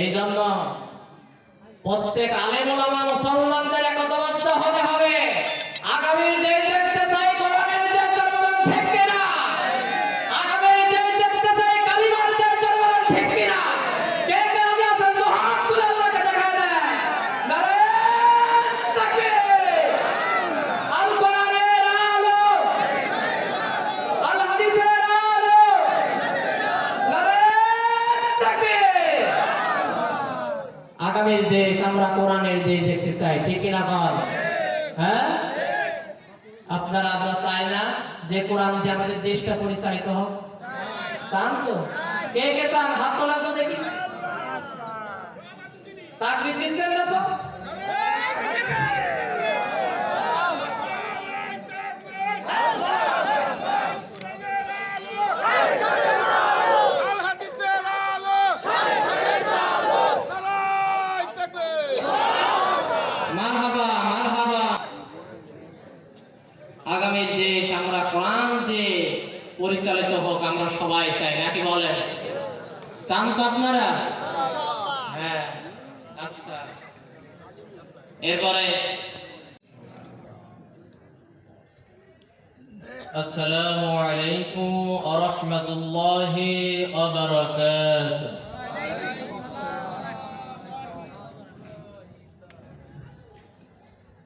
এই জন্য প্রত্যেক আলেম মুসলমানদের একতাবদ্ধ হতে হবে। আগামীর দেশ দেখতে চাই, কোরআনের দেশ ঠিক কিনা? দেশ দেখতে চাই ঠিক কিনা? কে কে দেখা দেন। নারে তাকবীর আল কোরআনের আলো। আল হাদিসের আলো। নারে তাকবীর আগামীর দেশ আমরা কোরআনের দেশ দেখতে চাই, ঠিক কিনা কন হ্যাঁ? আপনারা আমরা চাই না যে কোরআন দিয়ে আমাদের দেশটা পরিচালিত হোক? চান তো? কে কে চান? হাত তোলা তো দেখি। তাকলিফ দিচ্ছেন না তো?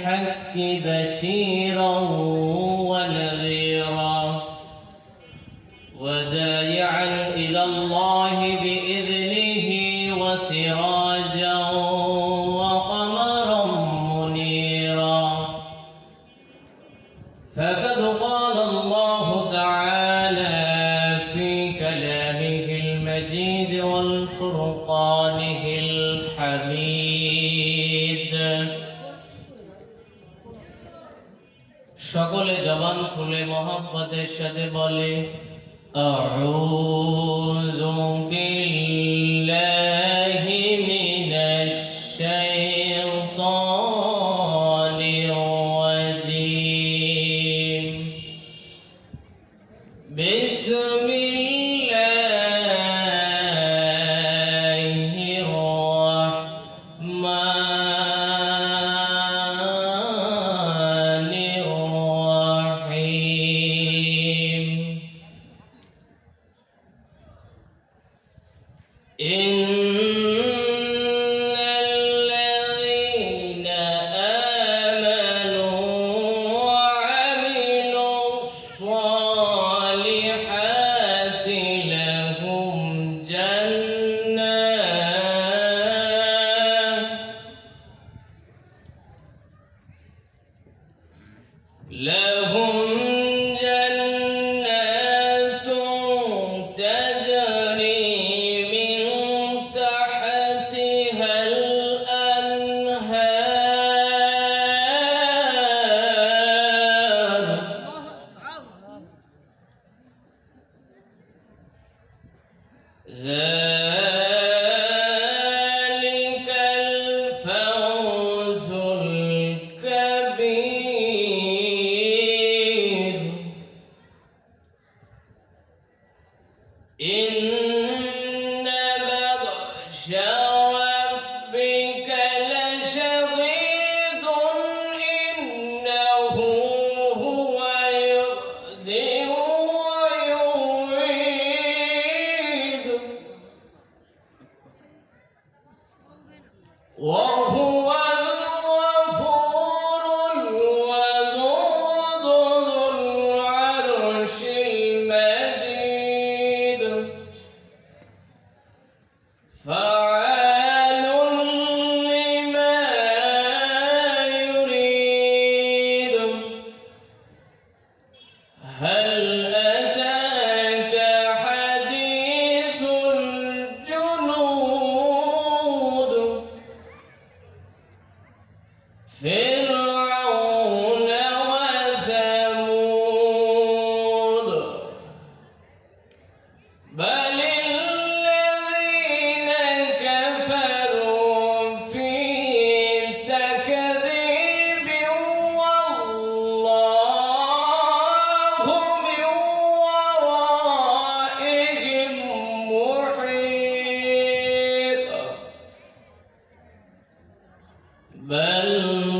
بالحق بشيرا ونذيرا وداعيا إلى الله بإذنه وسراجا وقمرا منيرا. فقد قال الله تعالى في كلامه المجيد والفرقانه الحميد. সকলে জবান খুলে মোহাম্মদের সাথে বলে أعوذ بالله له Fill بل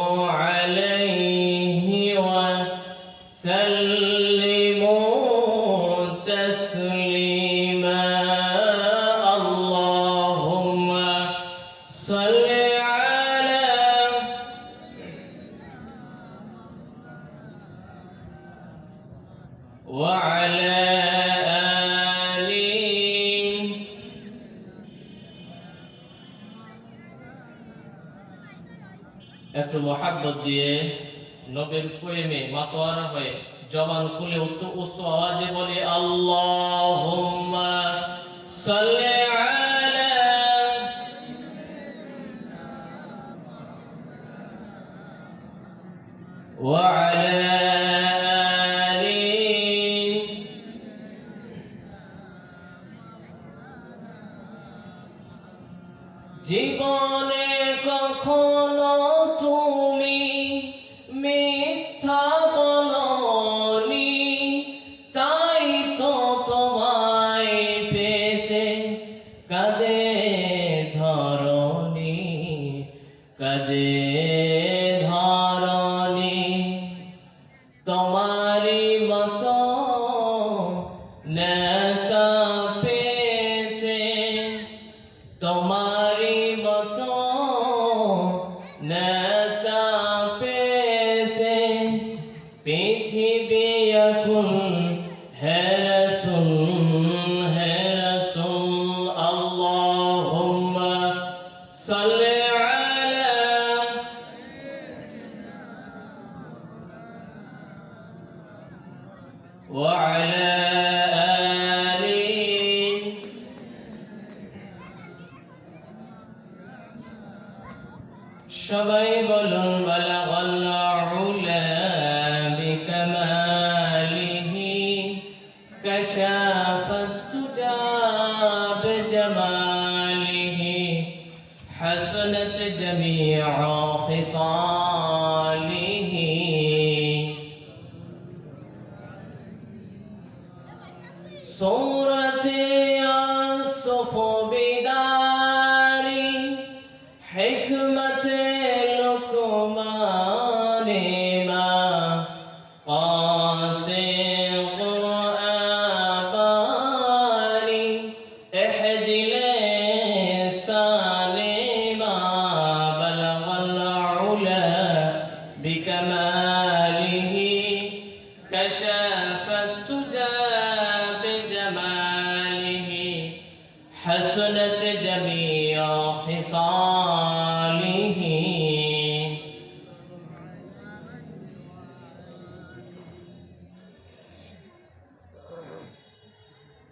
একটু মহাব্বত দিয়ে নবীর প্রেমে মাতোয়ারা হয়ে জবান খুলে উঠতো উচ্চ আওয়াজে বলে আল্লাহ সাল্লি আলা جميع خصاله صورة يصف بداري حكمة لقمان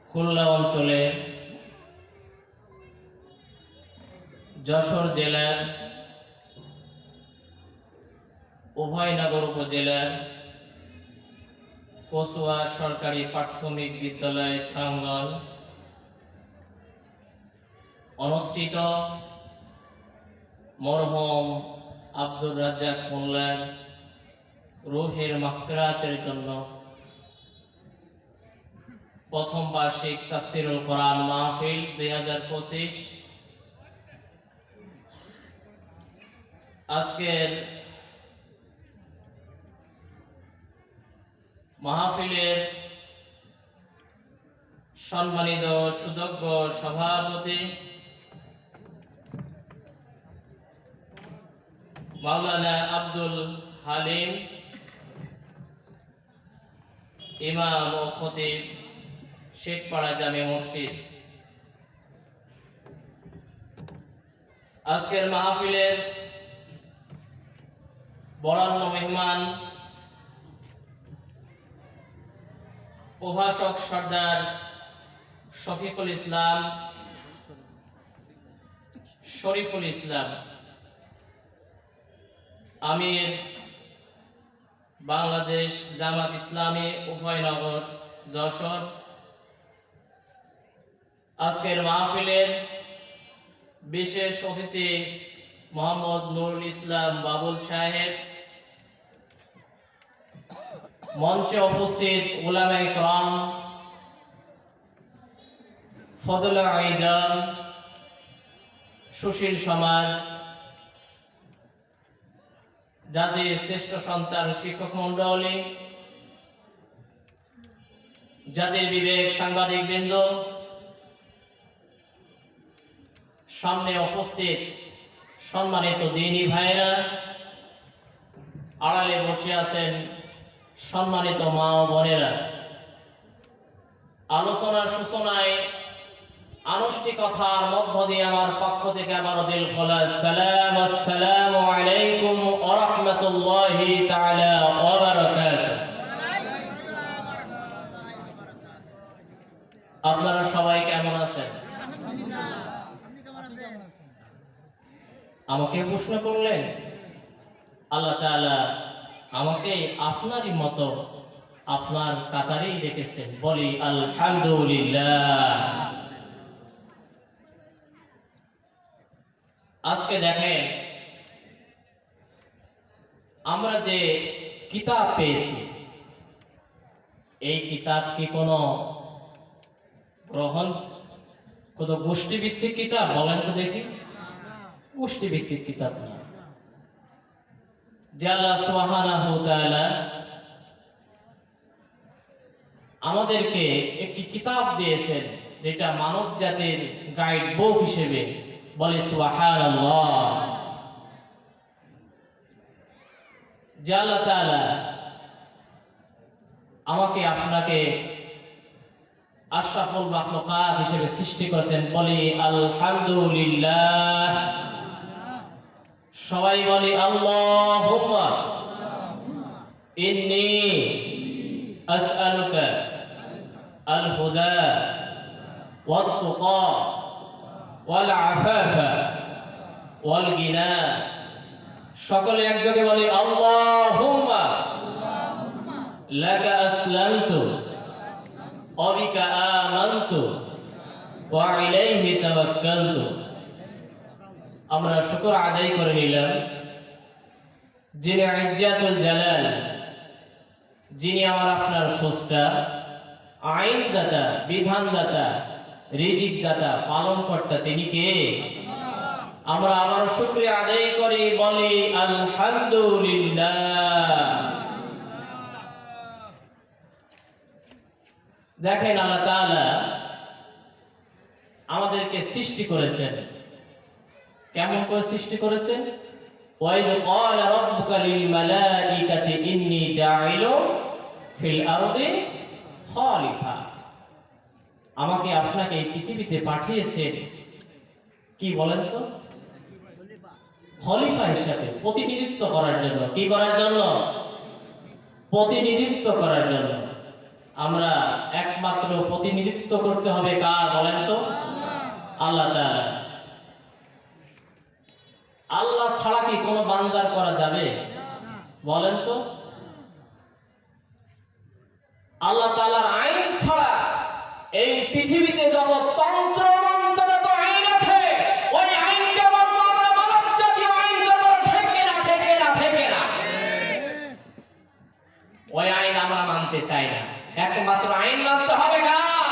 খুলনা অঞ্চলে যশোর জেলার উভয়নগর উপজেলার কচুয়া সরকারি প্রাথমিক বিদ্যালয় প্রাঙ্গণ অনুষ্ঠিত মরহম আব্দুর রাজ্জাক মোল্লার রুহের মাগফিরাতের জন্য। প্রথম বার্ষিক তাফসিরুল কোরআন মাহফিল দুই হাজার পঁচিশ। আজকের মাহফিলের সম্মানিত সুযোগ্য সভাপতি মাওলানা আব্দুল হালিম, ইমাম ও খতিব শেখপাড়া জামে মসজিদ। আজকের মাহফিলের বরান্ন মেহমান প্রভাষক সর্দার শফিকুল ইসলাম, শরীফুল ইসলাম, আমির বাংলাদেশ জামাত ইসলামী উভয়নগর যশোর আজকের মাহফিলের বিশেষ অতিথি মোহাম্মদ নুরুল ইসলাম বাবুল সাহেব। মঞ্চে উপস্থিত উলামা ইকরাম ফদল আইদান, সুশীল সমাজ, জাতির শ্রেষ্ঠ সন্তান শিক্ষক মন্ডলী জাতির বিবেক সাংবাদিক বৃন্দ সামনে উপস্থিত সম্মানিত দিনী ভাইরা আড়ালে বসে আছেন সম্মানিত মা ও বোনেরা। আলোচনার সূচনায় আনুষ্ঠিকতার মধ্য দিয়ে আমার পক্ষ থেকে আবারও দিল খোলা, সালাম, আসসালামু আলাইকুম ওয়া রাহমাতুল্লাহি তাআলা ওয়া বারাকাতুহু। আপনারা সবাই কেমন আছেন? আমাকে প্রশ্ন করলেন। আল্লাহ তাআলা আমাকে আপনারই মতো আপনার কাতারেই রেখেছেন। বলি, আলহামদুলিল্লাহ। আজকে দেখেন, আমরা যে কিতাব পেয়েছি, এই কিতাব কি কোনো গ্রহণ কত গোষ্ঠীভিত্তিক কিতাব? বলেন তো দেখি। গোষ্ঠীভিত্তিক কিতাব না। যে আল্লাহ সুবহানাহু ওয়া তাআলা আমাদেরকে একটি কিতাব দিয়েছেন, যেটা মানব জাতির গাইড বুক হিসেবে বলে সুবহানাল্লাহ। যে তাআলা আমাকে আপনাকে আশরাফুল মাখলুকাত হিসেবে সৃষ্টি করেছেন, বলি আলহামদুলিল্লাহ। সবাই বলি আল্লাহুম্মা। ইন্নী আসআলুকা আল হুদা ওয়াত তুকা ওয়াল আফাফা ওয়াল গিনা সকলে একযোগে বলি আল্লাহুম্মা। লাকা আসলামতু ওয়া বিকা আমানতু ওয়া ইলাইহি তাওয়াক্কালতু। আমরা শুকর আদায় করে নিলাম। যিনি ইজ্জাতুল জালাল, যিনি আমার আপনার স্রষ্টা আইন দাতা বিধান দাতা রিজিক দাতা পালন কর্তা তিনি কে? আমরা আবার শুক্রিয়া আদায় করি, বলি আলহামদুলিল্লাহ। দেখেন আল্লাহ আমাদেরকে সৃষ্টি করেছেন। কেমন করে সৃষ্টি করেছেন ওয়াইদ ক্বালা রাব্বুকা লিল মালাইকাতি ইন্নী ফিল আরদি খলিফা। আমাকে আপনাকে এই পৃথিবীতে পাঠিয়েছেন কি বলেন তো? খলিফা হিসাবে প্রতিনিধিত্ব করার জন্য। কি করার জন্য? প্রতিনিধিত্ব করার জন্য। আমরা একমাত্র প্রতিনিধিত্ব করতে হবে কার বলেন তো? আল্লাহ তাআলা। আল্লাহ ছাড়া কি কোনো বান্দার করা যাবে? বলেন তো। আল্লাহ তাআলার আইন ছাড়া এই পৃথিবীতে যত তন্ত্র ওই আইন আমরা মানতে চাই না। একমাত্র আইন মানতে হবে কার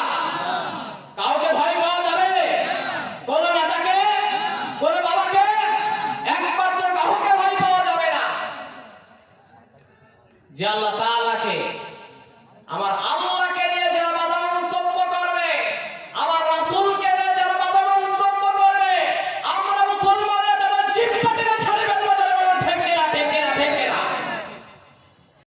যে আল্লাহ